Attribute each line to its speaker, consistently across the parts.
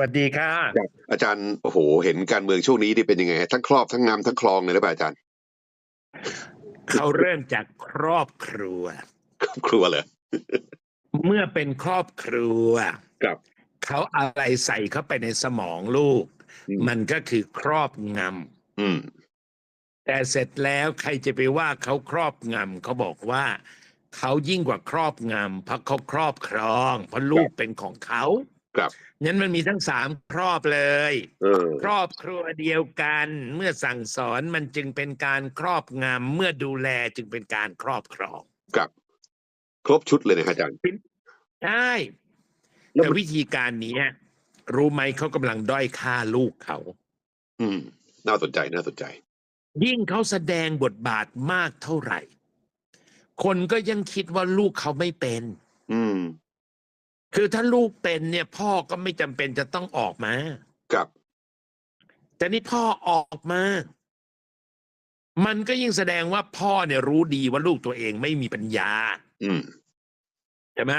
Speaker 1: วัสดีค่ะ
Speaker 2: ครับอาจารย์โอ้โห เห็นการเมืองช่วงนี้นี่เป็นยังไง ทั้งครอบทั้งงามทั้งคลองเลยหรือเปล่าอาจารย์
Speaker 1: เขาเริ่มจากครอบครัว
Speaker 2: ครอบครัวเลย
Speaker 1: เมื่อเป็นครอบครัว
Speaker 2: ครับ
Speaker 1: เขาอะไรใส่เข้าไปในสมองลูก
Speaker 2: อืม
Speaker 1: มันก็คือครอบง
Speaker 2: อืมำ
Speaker 1: แต่เสร็จแล้วใครจะไปว่าเขาครอบงำเขาบอกว่าเขายิ่งกว่าครอบงำเพราะเขาครอบครอง เพราะลูกเป็นของเขา
Speaker 2: ครับ
Speaker 1: งั้นมันมีทั้งสามครอบเลย
Speaker 2: เออ
Speaker 1: ครอบครัวเดียวกัน เมื่อสั่งสอนมันจึงเป็นการครอบงำเมื่อดูแลจึงเป็นการครอบครอง
Speaker 2: ครับ ครบชุดเลยนะครับอาจารย์
Speaker 1: ใช่
Speaker 2: แล้ว
Speaker 1: แต่
Speaker 2: มัน
Speaker 1: วิธีการนี้รู้ไหมเขากำลังด้อยค่าลูกเขา
Speaker 2: อืม น่าสนใจน่าสนใจ
Speaker 1: ยิ่งเขาแสดงบทบาทมากเท่าไหร่ คนก็ยังคิดว่าลูกเขาไม่เป็น
Speaker 2: อืม
Speaker 1: คือถ้าลูกเป็นเนี่ย พ่อก็ไม่จำเป็นจะต้องออกมา
Speaker 2: ครับ
Speaker 1: แต่นี่พ่อออกมา มันก็ยิ่งแสดงว่าพ่อเนี่ยรู้ดีว่าลูกตัวเองไม่มีปัญญา
Speaker 2: อืม
Speaker 1: ใช่ไหม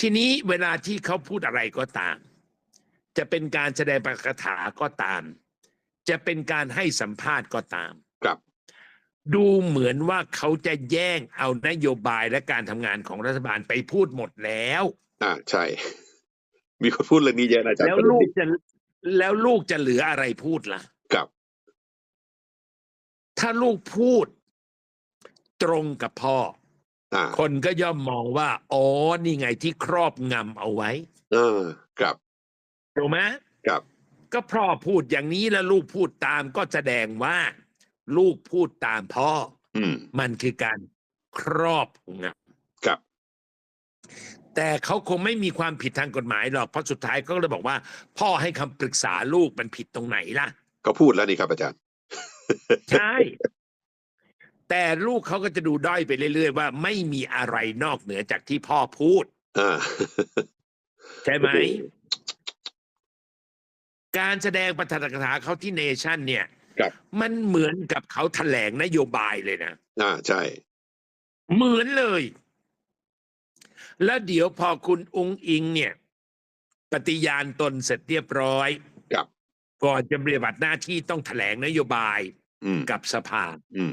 Speaker 1: ทีนี้เวลาที่เขาพูดอะไรก็ตาม จะเป็นการแสดงปาฐกถาก็ตาม จะเป็นการให้สัมภาษณ์ก็ตาม
Speaker 2: ครับ
Speaker 1: ดูเหมือนว่าเขาจะแย่งเอานโยบายและการทำงานของรัฐบาลไปพูดหมดแล้ว
Speaker 2: อ่าใช่ มีคนพูดเรื่องนี้เยอะนะอาจารย์
Speaker 1: แล้วลูกจะแล้วลูกจะเหลืออะไรพูดล่ะ
Speaker 2: ครับ
Speaker 1: ถ้าลูกพูดตรงกับพ่อ
Speaker 2: อ่า
Speaker 1: คนก็ย่อมมองว่า อ๋อ นี่ไงที่ครอบงำเอาไว้
Speaker 2: เออครับ
Speaker 1: ถูกไหม
Speaker 2: ครับ
Speaker 1: ก็พ่อพูดอย่างนี้แล้วลูกพูดตามก็แสดงว่า ลูกพูดตามพ่อ
Speaker 2: อืม
Speaker 1: มันคือการครอบง
Speaker 2: ครับำ
Speaker 1: แต่เขาคงไม่มีความผิดทางกฎหมายหรอกเพราะสุดท้ายเขาก็เลยบอกว่า พ่อให้คำปรึกษาลูกมันผิดตรงไหนล่ะ
Speaker 2: ก็พูดแล้วนี่ครับอาจารย์
Speaker 1: ใช่ แต่ลูกเขาก็จะดูด้อยไปเรื่อย ๆ ว่าไม่มีอะไรนอกเหนือจากที่พ่อพูด
Speaker 2: อ่า
Speaker 1: ใช่ไหมการแสดงปาฐกถาเขาที่เนชั่นเนี่ย
Speaker 2: ครับ
Speaker 1: มันเหมือนกับเขาแถลงนโยบายเลยนะ
Speaker 2: อ่าใช่
Speaker 1: เหมือนเลย แล้วเดี๋ยวพอคุณองค์อิงเนี่ย ปฏิญาณตนเสร็จเรียบร้อย
Speaker 2: ครับ
Speaker 1: ก่อนจะปฏิบัติหน้าที่ต้องแถลงนโยบาย
Speaker 2: อืม
Speaker 1: กับสภา
Speaker 2: อืม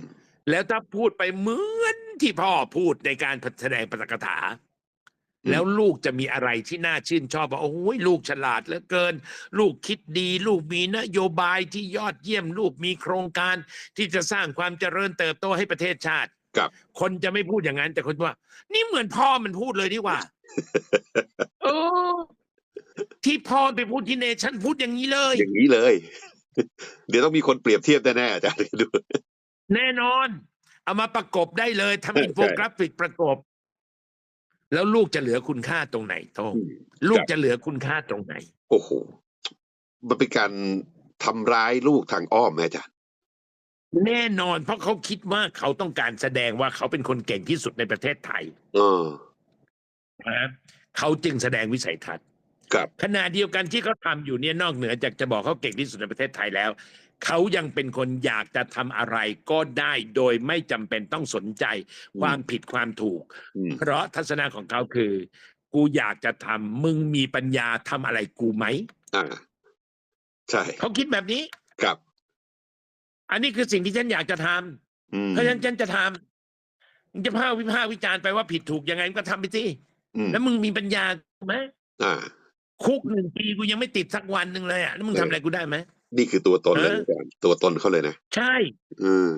Speaker 1: แล้วถ้าพูดไปเหมือนที่พ่อพูดในการแสดงปาฐกถา
Speaker 2: อืม
Speaker 1: แล้วลูกจะมีอะไรที่น่าชื่นชอบว่าโอ้ยลูกฉลาดเหลือเกิน ลูกคิดดี ลูกมีนโยบายที่ยอดเยี่ยม ลูกมีโครงการที่จะสร้างความเจริญเติบโตให้ประเทศชาติ
Speaker 2: ครับ
Speaker 1: คนจะไม่พูดอย่างนั้น แต่คนว่า นี่เหมือนพ่อมันพูดเลยดีกว่าเออที่พ่อไปพูดที่เนชั่นพูดอย่างนี้เลย
Speaker 2: อย่างนี้เลย เดี๋ยวต้องมีคนเปรียบเทียบแน่ๆอาจารย์ดู
Speaker 1: แน่นอน เอามาประกบได้เลย
Speaker 2: ใช่
Speaker 1: ทำอินโฟกราฟิกประกบ แล้วลูกจะเหลือคุณค่าตรงไหนโตง
Speaker 2: อืม
Speaker 1: ลูก
Speaker 2: ครับ
Speaker 1: จะเหลือคุณค่าตรงไหน
Speaker 2: โอ้โห มันเป็นการทำร้ายลูกทางอ้อมไหมอาจารย์
Speaker 1: แน่นอนเพราะเขาคิดว่าเขาต้องการแสดงว่าเขาเป็นคนเก่งที่สุดในประเทศไทย
Speaker 2: เออ
Speaker 1: นะเขาจึงแสดงวิสัยทัศน์
Speaker 2: ครับ
Speaker 1: ขณะเดียวกันที่เขาทำอยู่เนี่ยนอกเหนือจากจะบอกเขาเก่งที่สุดในประเทศไทยแล้ว เขายังเป็นคนอยากจะทำอะไรก็ได้โดยไม่จำเป็นต้องสนใจ
Speaker 2: อืม
Speaker 1: ความผิดความถูก
Speaker 2: อืม
Speaker 1: เพราะทัศนะของเขาคือ กูอยากจะทำมึงมีปัญญาทำอะไรกูไหม
Speaker 2: อ่าใช่
Speaker 1: เขาคิดแบบนี้
Speaker 2: ครับ
Speaker 1: อันนี้คือสิ่งที่ฉันอยากจะทำ
Speaker 2: อืม
Speaker 1: เพราะฉะนั้นฉันจะทำมึงจะพาวิพากษ์วิจารณ์ไปว่าผิดถูกยังไงมึงก็ทำไปสิ
Speaker 2: อืม
Speaker 1: แล้วมึงมีปัญญาไหม
Speaker 2: อ่า
Speaker 1: คุกหนึ่งปีกูยังไม่ติดสักวันหนึ่งเลยอะแล้วมึงทำอะไรกูได้ไหม
Speaker 2: นี่คือตัวตนเลย
Speaker 1: เออ
Speaker 2: อาจารย์ตัวตนเขาเลยนะ
Speaker 1: ใช่
Speaker 2: อืม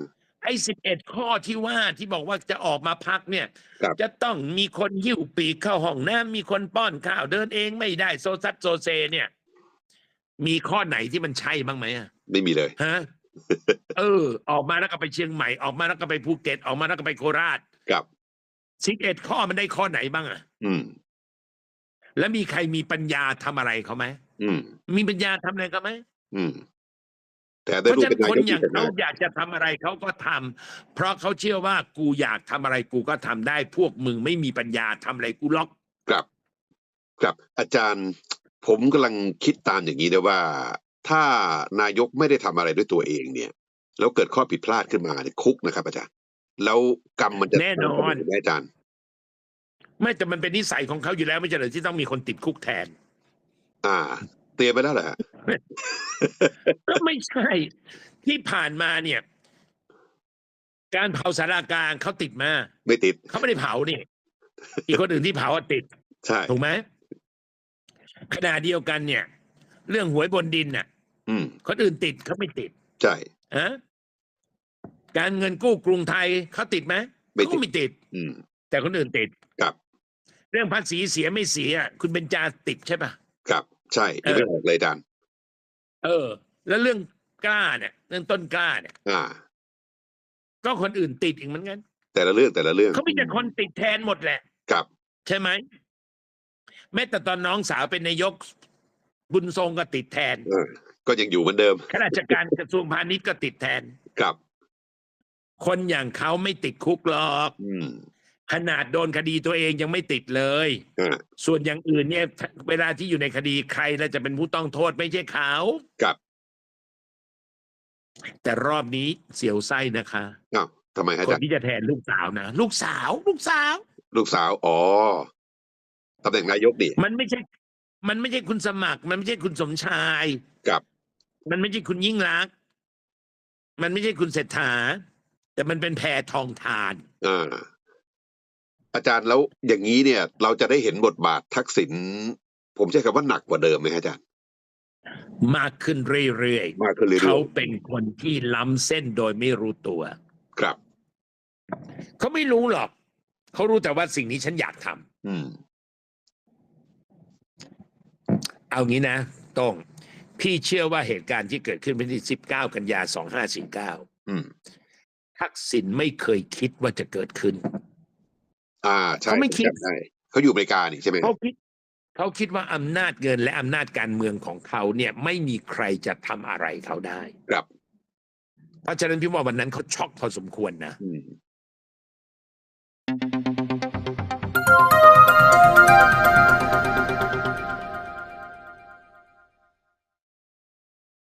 Speaker 1: ไอ้สิบเอ็ดข้อที่ว่าที่บอกว่าจะออกมาพักเนี่ย
Speaker 2: ครับ
Speaker 1: จะต้องมีคนหิ้วปีกเข้าห้องน้ำมีคนป้อนข้าวเดินเองไม่ได้โซซัดโซเซเนี่ย มีข้อไหนที่มันใช่บ้างไหมอะ
Speaker 2: ไม่มีเลย
Speaker 1: ฮะ เออ ออกมาแล้วก็ไปเชียงใหม่ออกมาแล้วก็ไปภูเก็ตออกมาแล้วก็ไปโคราช
Speaker 2: ครับ
Speaker 1: สิบเอ็ดข้อมันได้ข้อไหนบ้างอะ
Speaker 2: อืม
Speaker 1: แล้วมีใครมีปัญญาทำอะไรเขาไหม
Speaker 2: อืม
Speaker 1: มีปัญญาทำอะไรเขาไหม
Speaker 2: อืม แต่
Speaker 1: เพ
Speaker 2: ได้
Speaker 1: ราะ
Speaker 2: ลูก
Speaker 1: ฉะนั้
Speaker 2: เป็น
Speaker 1: น
Speaker 2: นา
Speaker 1: คน
Speaker 2: ยก
Speaker 1: อย่าง
Speaker 2: อีก
Speaker 1: เขา
Speaker 2: นะ
Speaker 1: อยากจะทำอะไรเขาก็ทำเพราะเขาเชื่อว่ากูอยากทำอะไรกูก็ทำได้ พวกมึงไม่มีปัญญาทำอะไรกูล็อก
Speaker 2: ครับ ครับ อาจารย์ ผมกำลังคิดตามอย่างนี้นะว่า ถ้านายกไม่ได้ทำอะไรด้วยตัวเองเนี่ย แล้วเกิดข้อผิดพลาดขึ้นมาเนี่ยคุกนะครับ อาจารย์ แล้วกรรมมันจะ
Speaker 1: แน่นอน
Speaker 2: ตามไปไหมอาจารย์
Speaker 1: ไม่แต่มันเป็นนิสัยของเขาอยู่แล้วไม่ใช่เหรอที่ต้องมีคนติดคุกแทน
Speaker 2: อ่าในรียมไปแล้วเหรอฮะ
Speaker 1: ก็ไม่ใช่ ที่ผ่านมาเนี่ย การเผาสารากลางเขาติดมา
Speaker 2: ไม่ติด
Speaker 1: เขาไม่ได้เผานี่อีกคนอื่นที่เผาอะติด
Speaker 2: ใช่
Speaker 1: ถูกไหมขณะเดียวกันเนี่ย เรื่องหวยบนดินน่ะ
Speaker 2: อืม
Speaker 1: คนอื่นติดเขาไม่ติด
Speaker 2: ใช่
Speaker 1: ฮะการเงินกู้กรุงไทยเขาติดไหม
Speaker 2: ไม่ติด
Speaker 1: เขาไม่ติด
Speaker 2: อืม
Speaker 1: แต่คนอื่นติด
Speaker 2: ครับ
Speaker 1: เรื่องภาษีเสียไม่เสีย คุณเบญจาติดใช่ปะ
Speaker 2: ครับ ใช่ยังไม่ออกเลยอาจารย์
Speaker 1: เออ แล้วเรื่องกล้าเนี่ยเรื่องต้นกล้าเนี่ย
Speaker 2: อ่า
Speaker 1: ก็คนอื่นติดอีกเหมือนกัน
Speaker 2: แต่ละเรื่องแต่ละเรื่อง
Speaker 1: เขามีแต่คนติดแทนหมดแหละ
Speaker 2: ครับ
Speaker 1: ใช่ไหมแม้แต่ตอนน้องสาวเป็นนายก บุญทรงก็ติดแทน
Speaker 2: เออก็ยังอยู่เหมือนเดิม
Speaker 1: ข้าราชการกระทรวงพาณิชย์ก็ติดแทน
Speaker 2: ครับ
Speaker 1: คนอย่างเขาไม่ติดคุกหรอก
Speaker 2: อืม
Speaker 1: ขนาดโดนคดีตัวเองยังไม่ติดเลย
Speaker 2: อ่า
Speaker 1: ส่วนอย่างอื่นเนี่ย เวลาที่อยู่ในคดีใครแล้วจะเป็นผู้ต้องโทษไม่ใช่เขา
Speaker 2: ครับ
Speaker 1: แต่รอบนี้เสียวไส้นะคะ
Speaker 2: อ้าวทำไมฮะอา
Speaker 1: คน
Speaker 2: จารย์
Speaker 1: ที่จะแทนลูกสาวนะลูกสาว ลูกสาว
Speaker 2: ลูกสาว อ๋อตำแหน่งนายกนี่
Speaker 1: มันไม่ใช่ มันไม่ใช่คุณสมัคร มันไม่ใช่คุณสมชาย
Speaker 2: ครับ
Speaker 1: มันไม่ใช่คุณยิ่งรักษณ์มันไม่ใช่คุณเศรษฐา แต่มันเป็นแพทองทาน
Speaker 2: อ่าอาจารย์แล้วอย่างนี้เนี่ย เราจะได้เห็นบทบาททักษิณผมใช้คำว่าหนักกว่าเดิมไหมฮะอาจารย์
Speaker 1: มากขึ้นเรื่อย
Speaker 2: มากขึ้นเรื่
Speaker 1: ๆเขา
Speaker 2: อย
Speaker 1: เป็นคนที่ล้ำเส้นโดยไม่รู้ตัว
Speaker 2: ๆครับ
Speaker 1: เขาไม่รู้หรอก เขารู้แต่ว่าสิ่งนี้ฉันอยากทำ
Speaker 2: อืม
Speaker 1: เอางี้นะตรงพี่เชื่อว่าเหตุการณ์ที่เกิดขึ้นวันที่19กันยา2549
Speaker 2: อืม
Speaker 1: ทักษิณไม่เคยคิดว่าจะเกิดขึ้น
Speaker 2: อ่าใช่
Speaker 1: เขาไม่คิด
Speaker 2: จำได้เขาอยู่อเมริกานี่ใช่ไหม
Speaker 1: เขาคิดเขาคิดว่าอำนาจเงินและอำนาจการเมืองของเขาเนี่ยไม่มีใครจะทำอะไรเขาได้
Speaker 2: ครับ
Speaker 1: เพราะฉะนั้นพี่ว่าวันนั้นเขาช็อกพอสมควรนะ
Speaker 2: อืม